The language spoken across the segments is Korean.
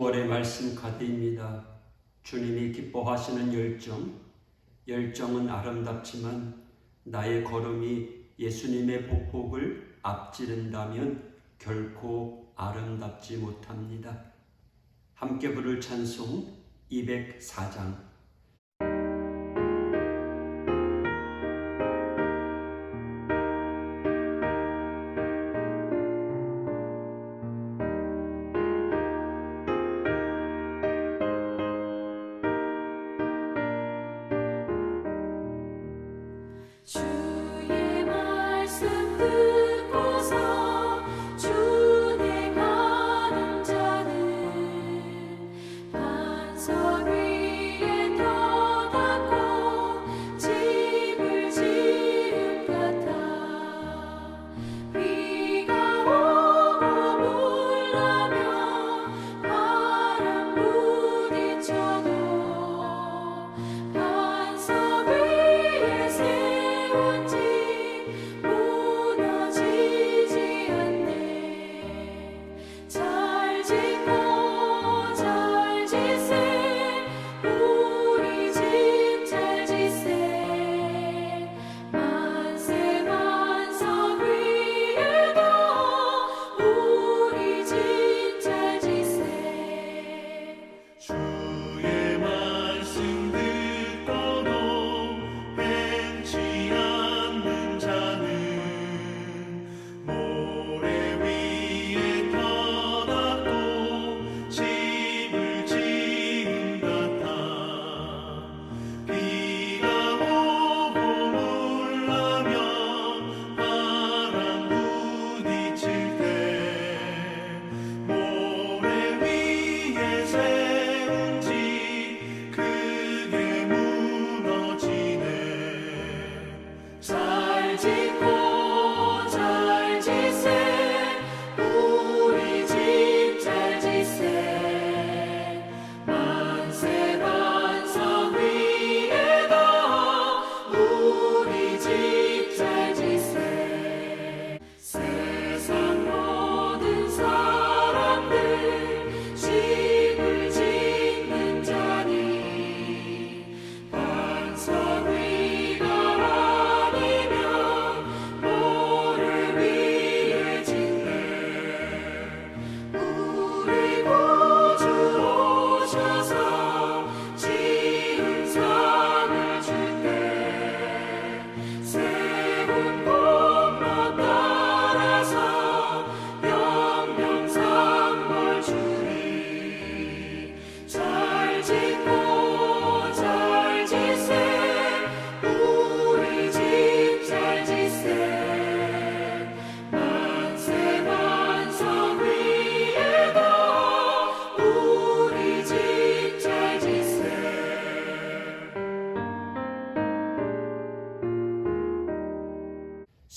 월의 말씀 카드입니다. 주님이 기뻐하시는 열정, 열정은 아름답지만 나의 걸음이 예수님의 보폭을 앞지른다면 결코 아름답지 못합니다. 함께 부를 찬송 204장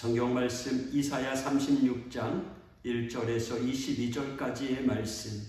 성경 말씀 이사야 36장 1절에서 22절까지의 말씀.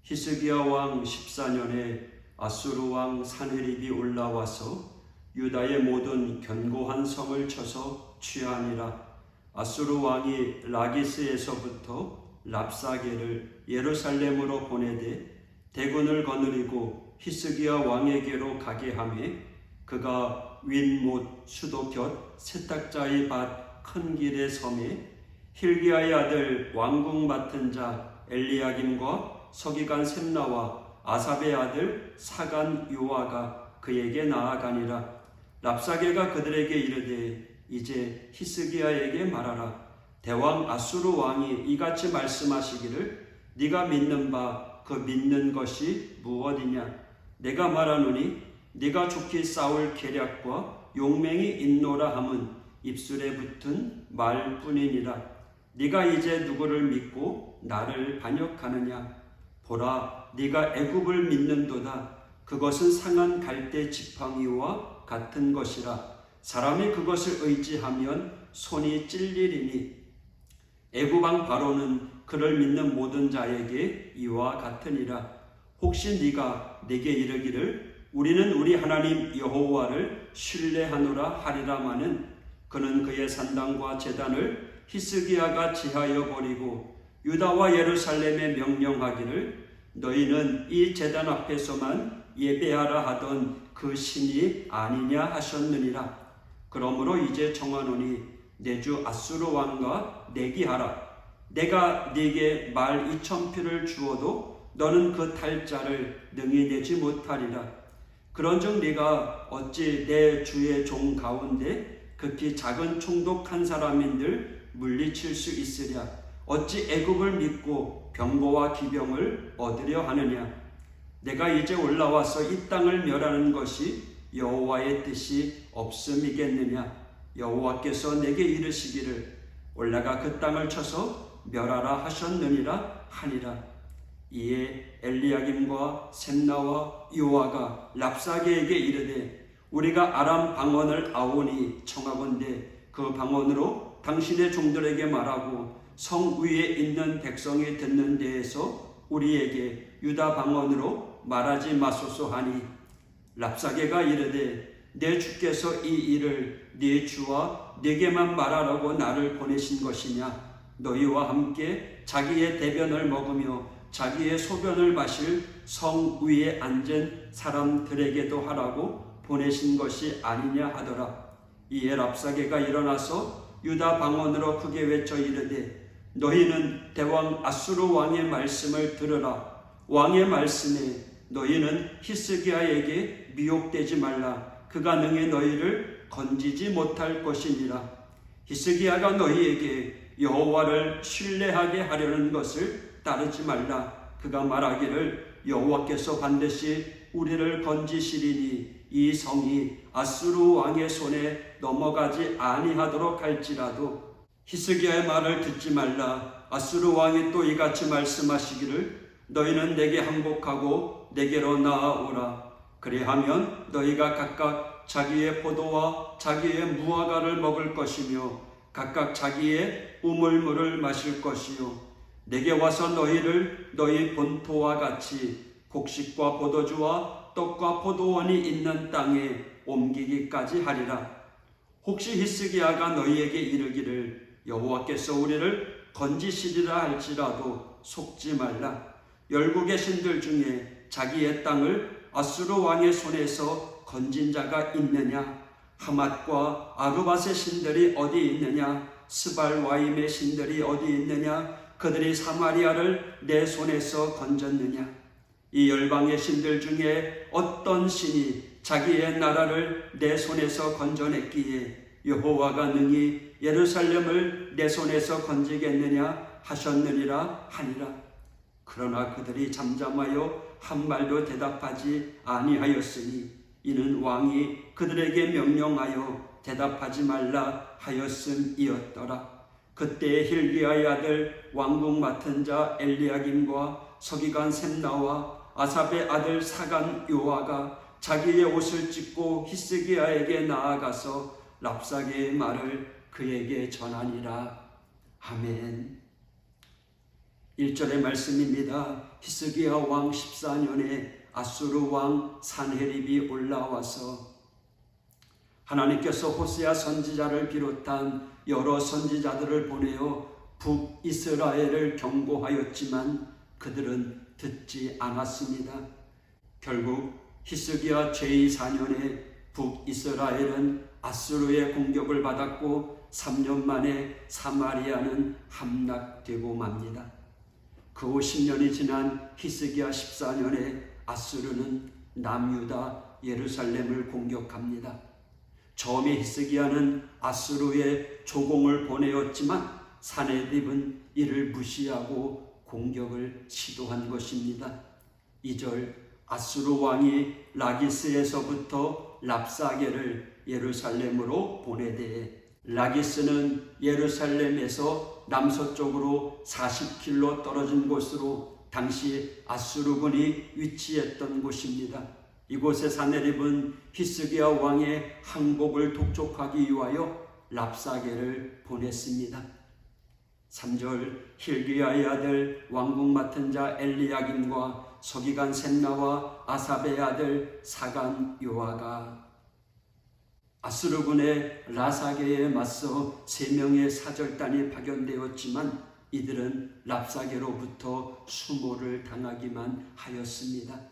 히스기야 왕 14년에 아수르 왕 사네립이 올라와서 유다의 모든 견고한 성을 쳐서 취하니라. 아수르 왕이 라기스에서부터 랍사게를 예루살렘으로 보내되 대군을 거느리고 히스기야 왕에게로 가게 하매 그가 윈못 수도 곁 세탁자의 밭 큰 길의 섬에 힐기야의 아들 왕궁 맡은 자 엘리야김과 서기관 셈나와 아삽의 아들 사간 요아가 그에게 나아가니라. 랍사게가 그들에게 이르되 이제 히스기야에게 말하라. 대왕 아수르 왕이 이같이 말씀하시기를 네가 믿는 바 그 믿는 것이 무엇이냐? 내가 말하노니 네가 좋게 싸울 계략과 용맹이 있노라 함은 입술에 붙은 말뿐이니라. 네가 이제 누구를 믿고 나를 반역하느냐? 보라 네가 애굽을 믿는도다. 그것은 상한 갈대 지팡이와 같은 것이라. 사람이 그것을 의지하면 손이 찔리리니. 애굽왕 바로는 그를 믿는 모든 자에게 이와 같으니라. 혹시 네가 내게 이르기를 우리는 우리 하나님 여호와를 신뢰하노라 하리라마는 그는 그의 산당과 제단을 히스기야가 지하여 버리고 유다와 예루살렘에 명령하기를 너희는 이 제단 앞에서만 예배하라 하던 그 신이 아니냐 하셨느니라. 그러므로 이제 정하노니 내주 아수르 왕과 내기하라. 내가 네게 말 이천 표를 주어도 너는 그 탈자를 능히 내지 못하리라. 그런즉 네가 어찌 내 주의 종 가운데 극히 작은 총독한 사람인들 물리칠 수 있으랴. 어찌 애굽을 믿고 병거와 기병을 얻으려 하느냐. 내가 이제 올라와서 이 땅을 멸하는 것이 여호와의 뜻이 없음이겠느냐. 여호와께서 내게 이르시기를 올라가 그 땅을 쳐서 멸하라 하셨느니라 하니라. 이에 엘리야김과 셈나와 요아가 랍사게에게 이르되 우리가 아람 방언을 아오니 청하건대 그 방언으로 당신의 종들에게 말하고 성 위에 있는 백성이 듣는 데에서 우리에게 유다 방언으로 말하지 마소서 하니 랍사게가 이르되 내 주께서 이 일을 네 주와 네게만 말하라고 나를 보내신 것이냐? 너희와 함께 자기의 대변을 먹으며 자기의 소변을 마실 성 위에 앉은 사람들에게도 하라고 보내신 것이 아니냐 하더라. 이에 랍사게가 일어나서 유다 방언으로 크게 외쳐 이르되 너희는 대왕 아수르 왕의 말씀을 들으라. 왕의 말씀에 너희는 히스기야에게 미혹되지 말라. 그가 능히 너희를 건지지 못할 것이니라. 히스기야가 너희에게 여호와를 신뢰하게 하려는 것을 따르지 말라. 그가 말하기를 여호와께서 반드시 우리를 건지시리니 이 성이 아수르 왕의 손에 넘어가지 아니하도록 할지라도 히스기야의 말을 듣지 말라. 아수르 왕이 또 이같이 말씀하시기를 너희는 내게 항복하고 내게로 나아오라. 그리하면 너희가 각각 자기의 포도와 자기의 무화과를 먹을 것이며 각각 자기의 우물물을 마실 것이요 내게 와서 너희를 너희 본토와 같이 곡식과 포도주와 떡과 포도원이 있는 땅에 옮기기까지 하리라. 혹시 히스기야가 너희에게 이르기를 여호와께서 우리를 건지시리라 할지라도 속지 말라. 열국의 신들 중에 자기의 땅을 아수르 왕의 손에서 건진 자가 있느냐? 하맛과 아르밧의 신들이 어디 있느냐? 스발와임의 신들이 어디 있느냐 그들이 사마리아를 내 손에서 건졌느냐 이 열방의 신들 중에 어떤 신이 자기의 나라를 내 손에서 건져냈기에 여호와가 능히 예루살렘을 내 손에서 건지겠느냐 하셨느니라 하니라 그러나 그들이 잠잠하여 한 말도 대답하지 아니하였으니 이는 왕이 그들에게 명령하여 대답하지 말라 하였음이었더라. 그때 힐기야의 아들 왕궁 맡은 자 엘리야김과 서기관 셈나와 아삽의 아들 사간 요아가 자기의 옷을 찢고 히스기야에게 나아가서 랍사게의 말을 그에게 전하니라. 아멘. 1절의 말씀입니다. 히스기야 왕 14년에 아수르 왕 산헤립이 올라와서 하나님께서 호세아 선지자를 비롯한 여러 선지자들을 보내어 북이스라엘을 경고하였지만 그들은 듣지 않았습니다. 결국 히스기야 제2사년에 북이스라엘은 아수르의 공격을 받았고 3년 만에 사마리아는 함락되고 맙니다. 그 후 10년이 지난 히스기야 14년에 아수르는 남유다 예루살렘을 공격합니다. 처음에 히스기야는 아수르에 조공을 보내었지만 사내립은 이를 무시하고 공격을 시도한 것입니다. 2절 아수르 왕이 라기스에서부터 랍사게를 예루살렘으로 보내되 라기스는 예루살렘에서 남서쪽으로 40킬로 떨어진 곳으로 당시 아수르군이 위치했던 곳입니다. 이곳에 사내립은 히스기야 왕의 항복을 독촉하기 위하여 랍사게를 보냈습니다. 3절 힐기야의 아들 왕궁 맡은 자 엘리야김과 서기관 셈나와 아삽의 아들 사간 요아가 아수르군의 라사게에 맞서 세 명의 사절단이 파견되었지만 이들은 랍사게로부터 수모를 당하기만 하였습니다.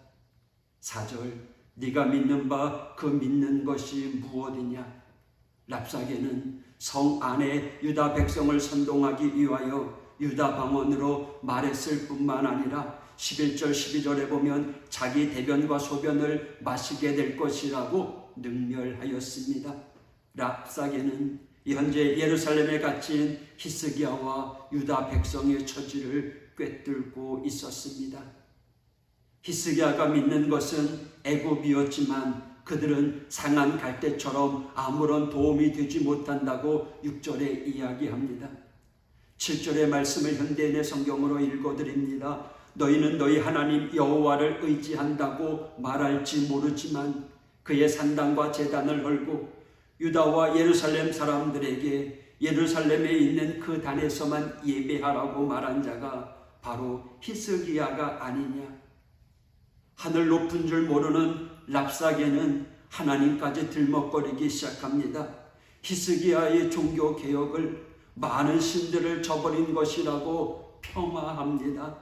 4절 네가 믿는 바 그 믿는 것이 무엇이냐 랍사게는 성 안에 유다 백성을 선동하기 위하여 유다 방언으로 말했을 뿐만 아니라 11절 12절에 보면 자기 대변과 소변을 마시게 될 것이라고 능멸하였습니다. 랍사게는 현재 예루살렘에 갇힌 히스기야와 유다 백성의 처지를 꿰뚫고 있었습니다. 히스기야가 믿는 것은 애굽이었지만 그들은 상한 갈대처럼 아무런 도움이 되지 못한다고 6절에 이야기합니다. 7절의 말씀을 현대인의 성경으로 읽어드립니다. 너희는 너희 하나님 여호와를 의지한다고 말할지 모르지만 그의 산당과 제단을 헐고 유다와 예루살렘 사람들에게 예루살렘에 있는 그 단에서만 예배하라고 말한 자가 바로 히스기야가 아니냐. 하늘 높은 줄 모르는 랍사게는 하나님까지 들먹거리기 시작합니다. 히스기야의 종교 개혁을 많은 신들을 저버린 것이라고 폄하합니다.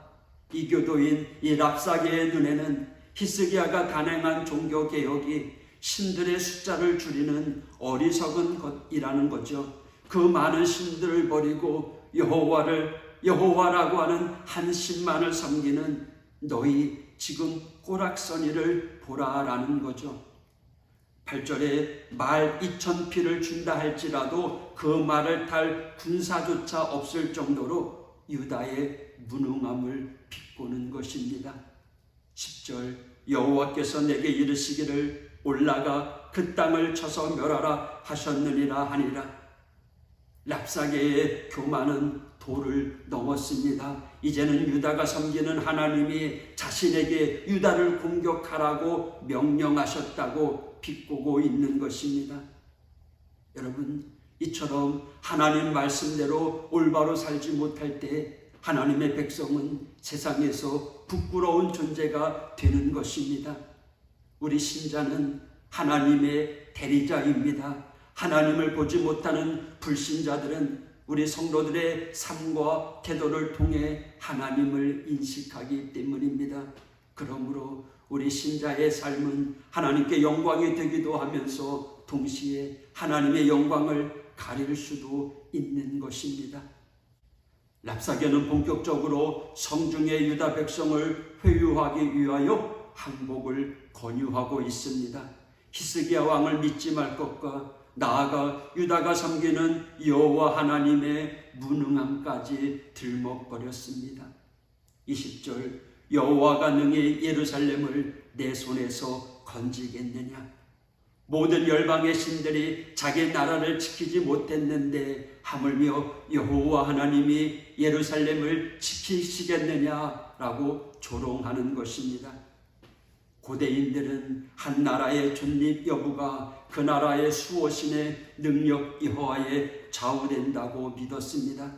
이교도인 이 랍사게의 눈에는 히스기야가 단행한 종교 개혁이 신들의 숫자를 줄이는 어리석은 것이라는 거죠. 그 많은 신들을 버리고 여호와를 여호와라고 하는 한 신만을 섬기는 너희 지금 꼬락서니를 보라라는 거죠. 8절에 말 2천 피를 준다 할지라도 그 말을 탈 군사조차 없을 정도로 유다의 무능함을 비꼬는 것입니다. 10절 여호와께서 내게 이르시기를 올라가 그 땅을 쳐서 멸하라 하셨느니라 하니라 랍사게의 교만은 도를 넘었습니다. 이제는 유다가 섬기는 하나님이 자신에게 유다를 공격하라고 명령하셨다고 비꼬고 있는 것입니다. 여러분, 이처럼 하나님 말씀대로 올바로 살지 못할 때 하나님의 백성은 세상에서 부끄러운 존재가 되는 것입니다. 우리 신자는 하나님의 대리자입니다. 하나님을 보지 못하는 불신자들은 우리 성도들의 삶과 태도를 통해 하나님을 인식하기 때문입니다. 그러므로 우리 신자의 삶은 하나님께 영광이 되기도 하면서 동시에 하나님의 영광을 가릴 수도 있는 것입니다. 랍사게는 본격적으로 성중의 유다 백성을 회유하기 위하여 항복을 권유하고 있습니다. 히스기야 왕을 믿지 말 것과 나아가 유다가 섬기는 여호와 하나님의 무능함까지 들먹거렸습니다. 20절 여호와가 능히 예루살렘을 내 손에서 건지겠느냐 모든 열방의 신들이 자기 나라를 지키지 못했는데 하물며 여호와 하나님이 예루살렘을 지키시겠느냐라고 조롱하는 것입니다. 고대인들은 한 나라의 존립 여부가 그 나라의 수호신의 능력 여호와에 좌우된다고 믿었습니다.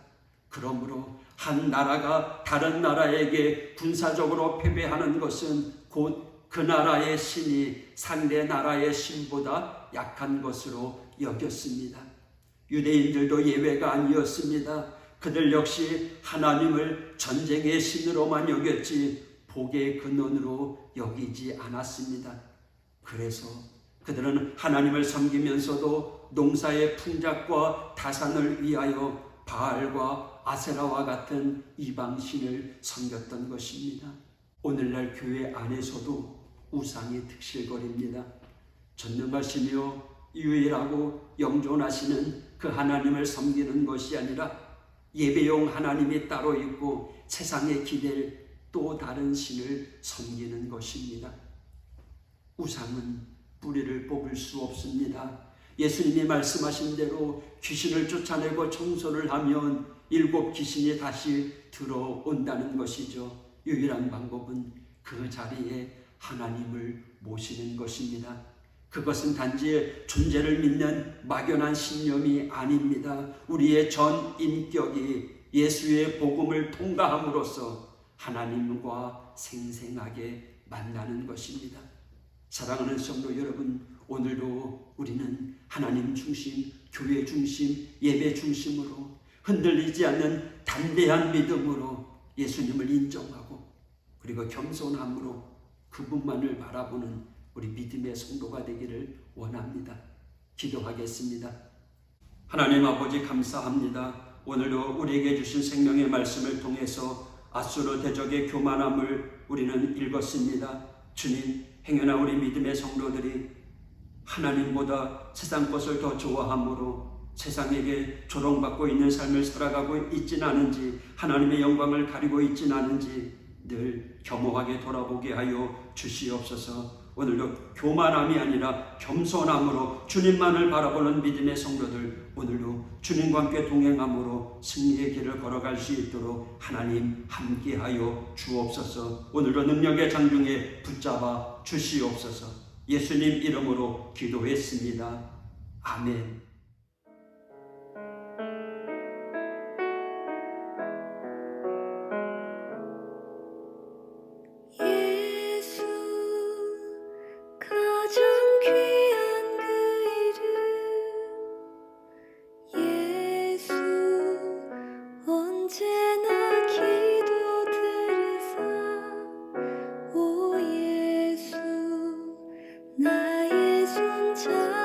그러므로 한 나라가 다른 나라에게 군사적으로 패배하는 것은 곧 그 나라의 신이 상대 나라의 신보다 약한 것으로 여겼습니다. 유대인들도 예외가 아니었습니다. 그들 역시 하나님을 전쟁의 신으로만 여겼지 복의 근원으로 여기지 않았습니다. 그래서 그들은 하나님을 섬기면서도 농사의 풍작과 다산을 위하여 바알과 아세라와 같은 이방신을 섬겼던 것입니다. 오늘날 교회 안에서도 우상이 득실거립니다. 전능하시며 유일하고 영존하시는 그 하나님을 섬기는 것이 아니라 예배용 하나님이 따로 있고 세상에 기댈 또 다른 신을 섬기는 것입니다. 우상은 뿌리를 뽑을 수 없습니다. 예수님이 말씀하신 대로 귀신을 쫓아내고 청소를 하면 일곱 귀신이 다시 들어온다는 것이죠. 유일한 방법은 그 자리에 하나님을 모시는 것입니다. 그것은 단지 존재를 믿는 막연한 신념이 아닙니다. 우리의 전 인격이 예수의 복음을 통과함으로써 하나님과 생생하게 만나는 것입니다. 사랑하는 성도 여러분, 오늘도 우리는 하나님 중심, 교회 중심, 예배 중심으로 흔들리지 않는 담대한 믿음으로 예수님을 인정하고 그리고 겸손함으로 그분만을 바라보는 우리 믿음의 성도가 되기를 원합니다. 기도하겠습니다. 하나님 아버지 감사합니다. 오늘도 우리에게 주신 생명의 말씀을 통해서 아수르 대적의 교만함을 우리는 읽었습니다. 주님, 행여나 우리 믿음의 성도들이 하나님보다 세상 것을 더 좋아함으로 세상에게 조롱받고 있는 삶을 살아가고 있진 않은지 하나님의 영광을 가리고 있진 않은지 늘 겸허하게 돌아보게 하여 주시옵소서. 오늘도 교만함이 아니라 겸손함으로 주님만을 바라보는 믿음의 성도들 오늘도 주님과 함께 동행함으로 승리의 길을 걸어갈 수 있도록 하나님 함께하여 주옵소서. 오늘도 능력의 장중에 붙잡아 주시옵소서. 예수님 이름으로 기도했습니다. 아멘. 손